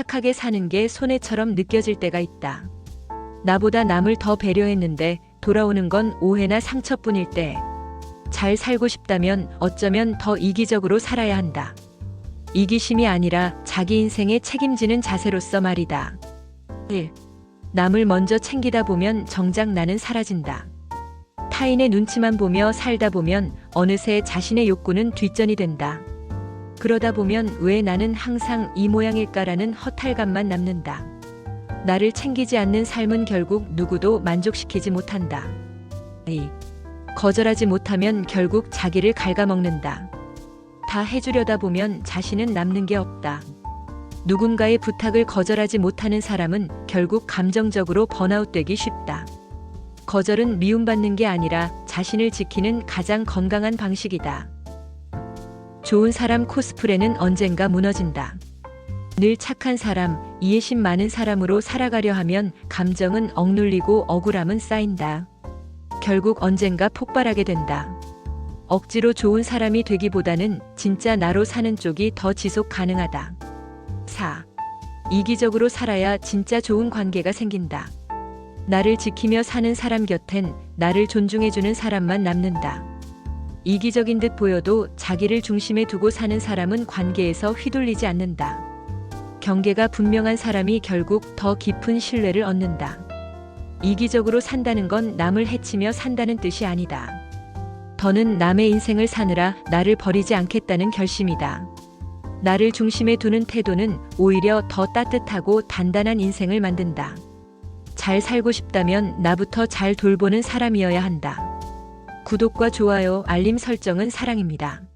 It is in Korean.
착하게 사는 게 손해처럼 느껴질 때가 있다. 나보다 남을 더 배려했는데 돌아오는 건 오해나 상처뿐일 때. 잘 살고 싶다면 어쩌면 더 이기적으로 살아야 한다. 이기심이 아니라 자기 인생에 책임지는 자세로서 말이다. 1. 남을 먼저 챙기다 보면 정작 나는 사라진다. 타인의 눈치만 보며 살다 보면 어느새 자신의 욕구는 뒷전이 된다. 그러다 보면 왜 나는 항상 이 모양일까라는 허탈감만 남는다. 나를 챙기지 않는 삶은 결국 누구도 만족시키지 못한다. 2. 거절하지 못하면 결국 자기를 갉아먹는다. 다 해주려다 보면 자신은 남는 게 없다. 누군가의 부탁을 거절하지 못하는 사람은 결국 감정적으로 번아웃되기 쉽다. 거절은 미움받는 게 아니라 자신을 지키는 가장 건강한 방식이다. 좋은 사람 코스프레는 언젠가 무너진다. 늘 착한 사람, 이해심 많은 사람으로 살아가려 하면 감정은 억눌리고 억울함은 쌓인다. 결국 언젠가 폭발하게 된다. 억지로 좋은 사람이 되기보다는 진짜 나로 사는 쪽이 더 지속 가능하다. 4. 이기적으로 살아야 진짜 좋은 관계가 생긴다. 나를 지키며 사는 사람 곁엔 나를 존중해주는 사람만 남는다. 이기적인 듯 보여도 자기를 중심에 두고 사는 사람은 관계에서 휘둘리지 않는다. 경계가 분명한 사람이 결국 더 깊은 신뢰를 얻는다. 이기적으로 산다는 건 남을 해치며 산다는 뜻이 아니다. 더는 남의 인생을 사느라 나를 버리지 않겠다는 결심이다. 나를 중심에 두는 태도는 오히려 더 따뜻하고 단단한 인생을 만든다. 잘 살고 싶다면 나부터 잘 돌보는 사람이어야 한다. 구독과 좋아요, 알림 설정은 사랑입니다.